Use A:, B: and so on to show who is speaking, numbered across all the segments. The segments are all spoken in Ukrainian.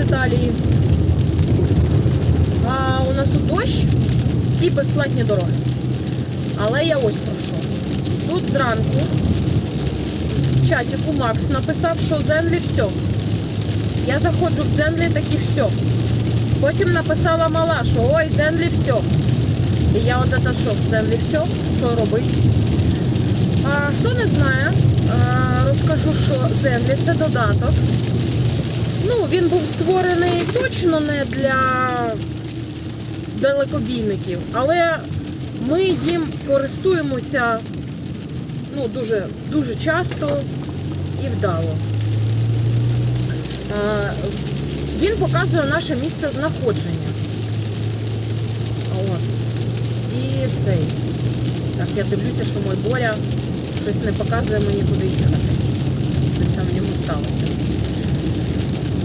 A: Італії. А у нас тут дощ і безплатні дороги. Але я ось про що. Тут зранку в чатіку Макс написав, що Зенлі все. Я заходжу в Зенлі таки все. Потім написала мала, що ой, Зенлі все. І я от це що, в Зенлі все? Що робить? А, хто не знає, а, розкажу, що Зенлі це додаток. Ну, він був створений точно не для далекобійників, але ми їм користуємося ну, дуже, дуже часто і вдало. Е, Він показує наше місце знаходження. От. І цей. Так, я дивлюся, що мой Боря щось не показує мені, куди їхати. Щось там йому сталося.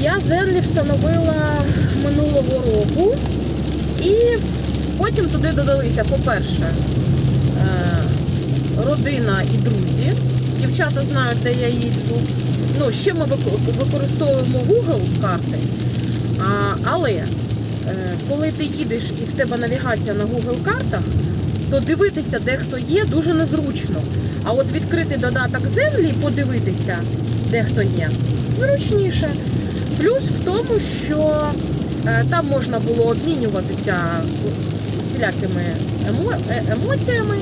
A: Я Зенлі встановила минулого року і потім туди додалися, по-перше, е, родина і друзі. Дівчата знають, де я їджу. Ну, ще ми використовуємо Google карти. Але е, коли ти їдеш і в тебе навігація на Google картах, то дивитися, де хто є, дуже незручно. А от відкрити додаток землі і подивитися, де хто є, зручніше. Плюс в тому, що е, там можна було обмінюватися всілякими емо- е- емоціями,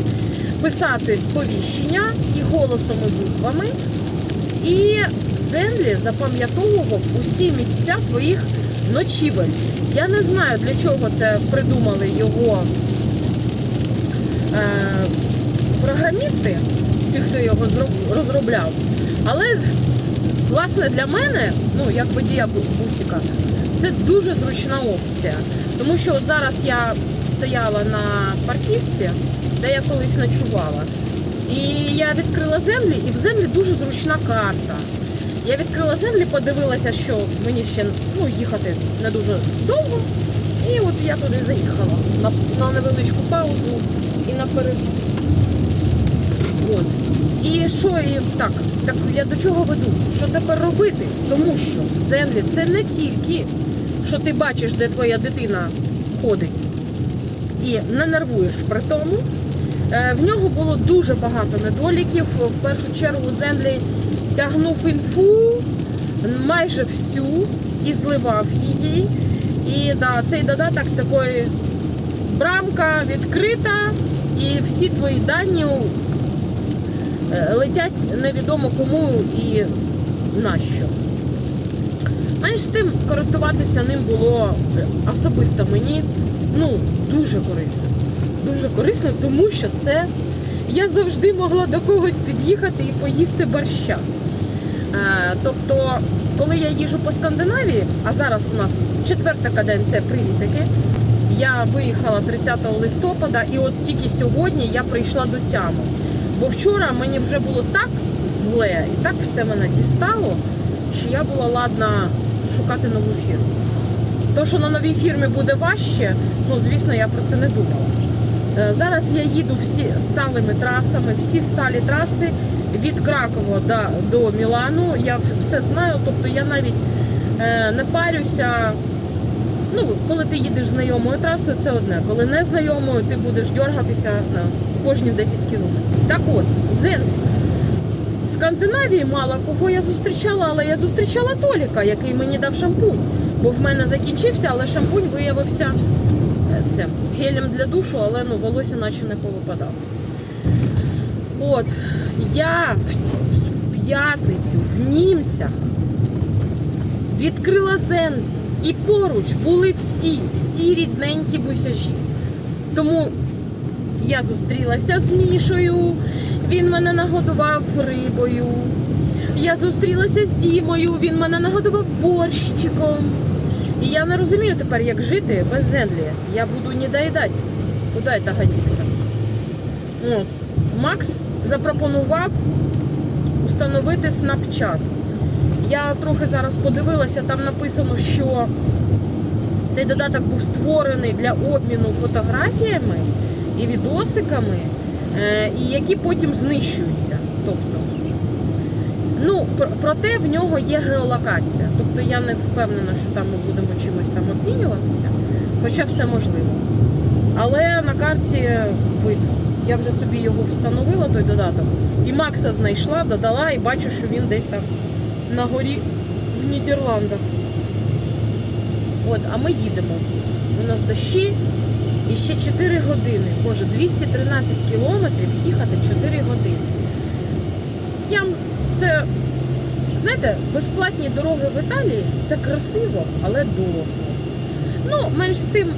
A: писати сповіщення і голосом, і буквами. І Зенлі запам'ятовував усі місця твоїх ночівель. Я не знаю, для чого це придумали його е, програмісти, ті, хто його зроб- розробляв. Але власне для мене, ну як водія бу- бусика, це дуже зручна опція. Тому що от зараз я стояла на парківці, де я колись ночувала. І я відкрила землі, і в землі дуже зручна карта. Я відкрила землі, подивилася, що мені ще ну, їхати не дуже довго. І от я туди заїхала на, на невеличку паузу і на перевіз. От. І що і так, так я до чого веду? Що тепер робити? Тому що землі це не тільки, що ти бачиш, де твоя дитина ходить, і не нервуєш при тому. Е, В нього було дуже багато недоліків. В першу чергу Зенлі тягнув інфу майже всю і зливав її. І да, цей додаток такий брамка відкрита, і всі твої дані летять невідомо кому і нащо. Менш тим користуватися ним було особисто мені ну, дуже корисно. Дуже корисно, тому що це я завжди могла до когось під'їхати і поїсти борща. Е, тобто, коли я їжу по Скандинавії, а зараз у нас четверта каденція привітики, я виїхала 30 листопада, і от тільки сьогодні я прийшла до тями. Бо вчора мені вже було так зле і так все мене дістало, що я була ладна шукати нову фірму. То, що на новій фірмі буде важче, ну звісно, я про це не думала. Е, Зараз я їду всі сталими трасами, всі сталі траси від Кракова до, до Мілану. Я все знаю, тобто я навіть е, не парюся. Ну, коли ти їдеш знайомою трасою, це одне. Коли не знайомою, ти будеш дергатися на кожні 10 кілометрів. Так от, Зен. В Скандинавії мало кого я зустрічала, але я зустрічала Толіка, який мені дав шампунь. Бо в мене закінчився, але шампунь виявився це гелем для душу, але ну волосся наче не повипадало. От я в, п'ятницю в німцях відкрила землю, і поруч були всі, всі рідненькі бусяжі. Тому я зустрілася з Мішою, він мене нагодував рибою. Я зустрілася з Дімою, він мене нагодував борщиком. І я не розумію тепер, як жити без землі. Я буду не доїдати. Куди це годиться? От. Макс запропонував установити Snapchat. Я трохи зараз подивилася, там написано, що цей додаток був створений для обміну фотографіями і відосиками, е, і які потім знищуються. Тобто, Ну, проте в нього є геолокація. Тобто я не впевнена, що там ми будемо чимось там обмінюватися, хоча все можливо. Але на карті видно. Я вже собі його встановила, той додаток. І Макса знайшла, додала і бачу, що він десь там на горі в Нідерландах. От, а ми їдемо. У нас дощі і ще 4 години. Боже, 213 кілометрів їхати 4 години. Я це, знаєте, безплатні дороги в Італії це красиво, але довго. Ну, менш з тим,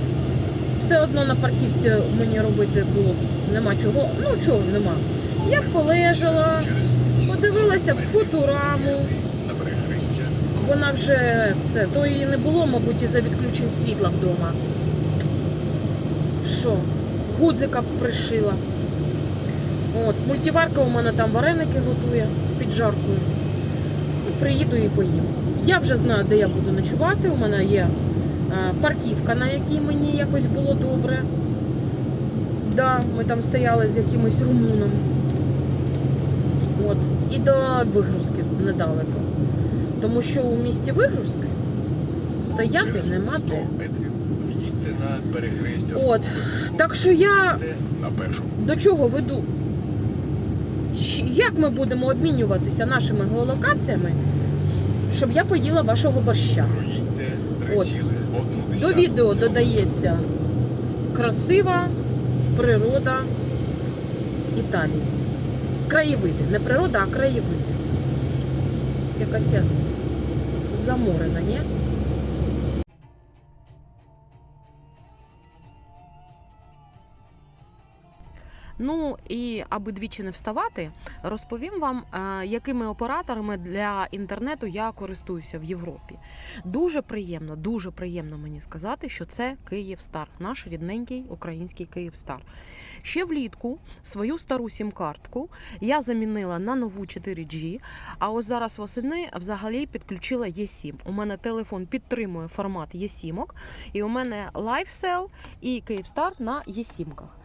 A: все одно на парківці мені робити було нема чого. Ну чого нема. Я полежала, подивилася б футураму. Вона вже це, то її не було, мабуть, із-за відключень світла вдома. Що? Гудзика пришила. От, мультиварка у мене там вареники готує з піджаркою. Приїду і поїм. Я вже знаю, де я буду ночувати. У мене є е, парківка, на якій мені якось було добре. Да, ми там стояли з якимось румуном. От. І до вигрузки недалеко. Тому що у місті вигрузки стояти
B: через
A: нема
B: 100
A: де.
B: метрів в'їдьте на перехрестя
A: От. Так що я
B: Йдете на першому.
A: до чого веду? Як ми будемо обмінюватися нашими геолокаціями, щоб я поїла вашого борща?
B: Проїдьте
A: От.
B: 3,1
A: До відео
B: кілометра.
A: додається красива природа Італії. Краєвиди. Не природа, а краєвиди. Якась я заморена, ні? Ну і аби двічі не вставати, розповім вам, е, якими операторами для інтернету я користуюся в Європі. Дуже приємно, дуже приємно мені сказати, що це Київстар, наш рідненький український Київстар. Ще влітку свою стару сім-картку я замінила на нову 4G, а ось зараз восени взагалі підключила E7. У мене телефон підтримує формат E7, і у мене LifeCell і Київстар на E7.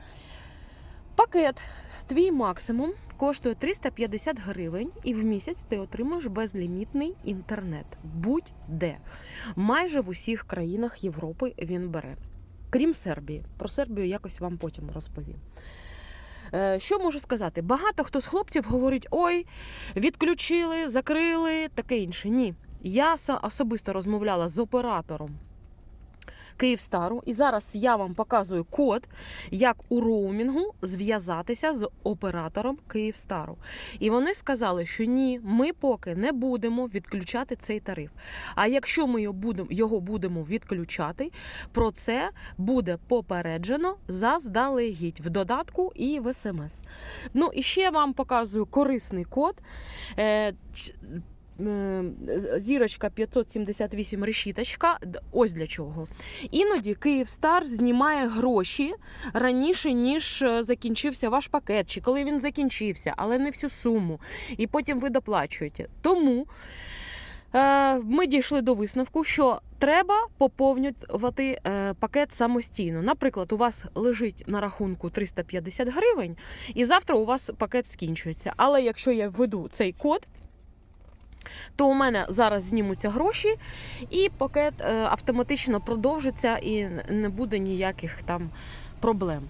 A: Пакет твій максимум коштує 350 гривень, і в місяць ти отримуєш безлімітний інтернет. Будь-де. Майже в усіх країнах Європи він бере. Крім Сербії. Про Сербію якось вам потім розповім. Е, Що можу сказати? Багато хто з хлопців говорить: ой, відключили, закрили, таке інше. Ні. Я особисто розмовляла з оператором Київстару, і зараз я вам показую код, як у роумінгу зв'язатися з оператором Київстару. І вони сказали, що ні, ми поки не будемо відключати цей тариф. А якщо ми його будемо, відключати, про це буде попереджено заздалегідь в додатку і в смс. Ну і ще вам показую корисний код. Зірочка 578 решіточка. Ось для чого. Іноді Київстар знімає гроші раніше, ніж е, закінчився ваш пакет, чи коли він закінчився, але не всю суму. І потім ви доплачуєте. Тому е, ми дійшли до висновку, що треба поповнювати е, пакет самостійно. Наприклад, у вас лежить на рахунку 350 гривень, і завтра у вас пакет скінчується. Але якщо я введу цей код, то у мене зараз знімуться гроші, і пакет е, автоматично продовжиться і не буде ніяких там проблем.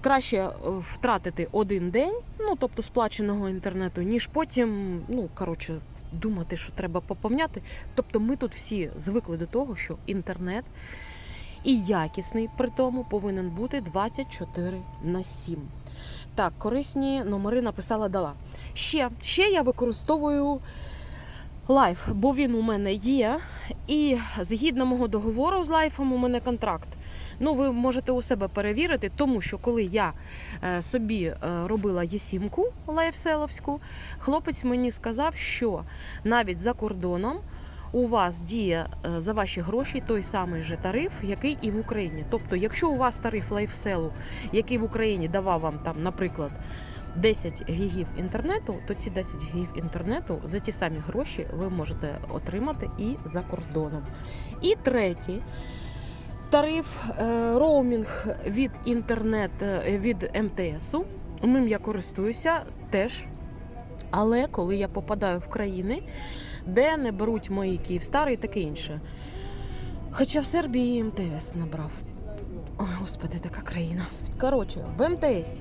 A: Краще е, втратити один день, ну тобто сплаченого інтернету, ніж потім, ну коротше, думати, що треба поповняти. Тобто, ми тут всі звикли до того, що інтернет і якісний при тому повинен бути 24 на 7. Так, корисні номери написала дала. Ще, ще я використовую лайф, бо він у мене є. І згідно мого договору з лайфом, у мене контракт. Ну, ви можете у себе перевірити, тому що коли я е, собі е, робила єсімку лайфселовську, хлопець мені сказав, що навіть за кордоном у вас діє е, за ваші гроші той самий же тариф, який і в Україні. Тобто, якщо у вас тариф лайфселу, який в Україні давав вам там, наприклад, 10 гігів інтернету, то ці 10 гігів інтернету за ті самі гроші ви можете отримати і за кордоном. І третій тариф е, роумінг від інтернет е, від МТСу. Ним я користуюся теж Але коли я попадаю в країни, де не беруть мої Київстари і таке інше. Хоча в Сербії МТС набрав. Ой, господи, така країна. Коротше, в МТС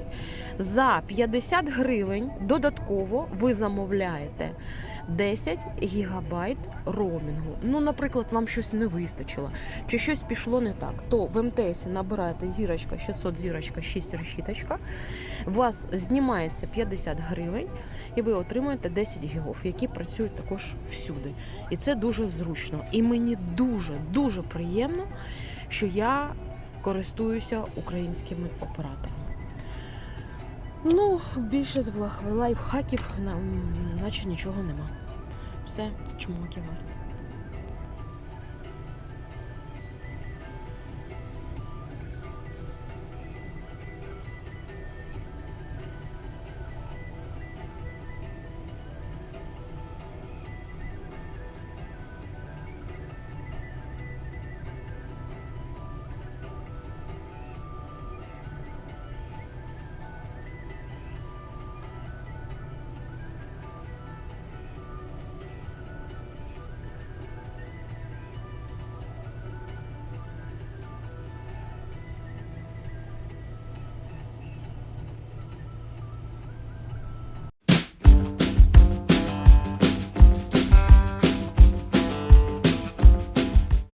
A: за 50 гривень додатково ви замовляєте 10 гігабайт роумінгу. Ну, наприклад, вам щось не вистачило, чи щось пішло не так, то в МТС набираєте зірочка 600 зірочка 6 решіточка, у вас знімається 50 гривень, і ви отримуєте 10 гігов, які працюють також всюди. І це дуже зручно. І мені дуже дуже приємно, що я користуюся українськими операторами. Ну, більше з лайфхаків наче нічого нема. Все, чмоки вас.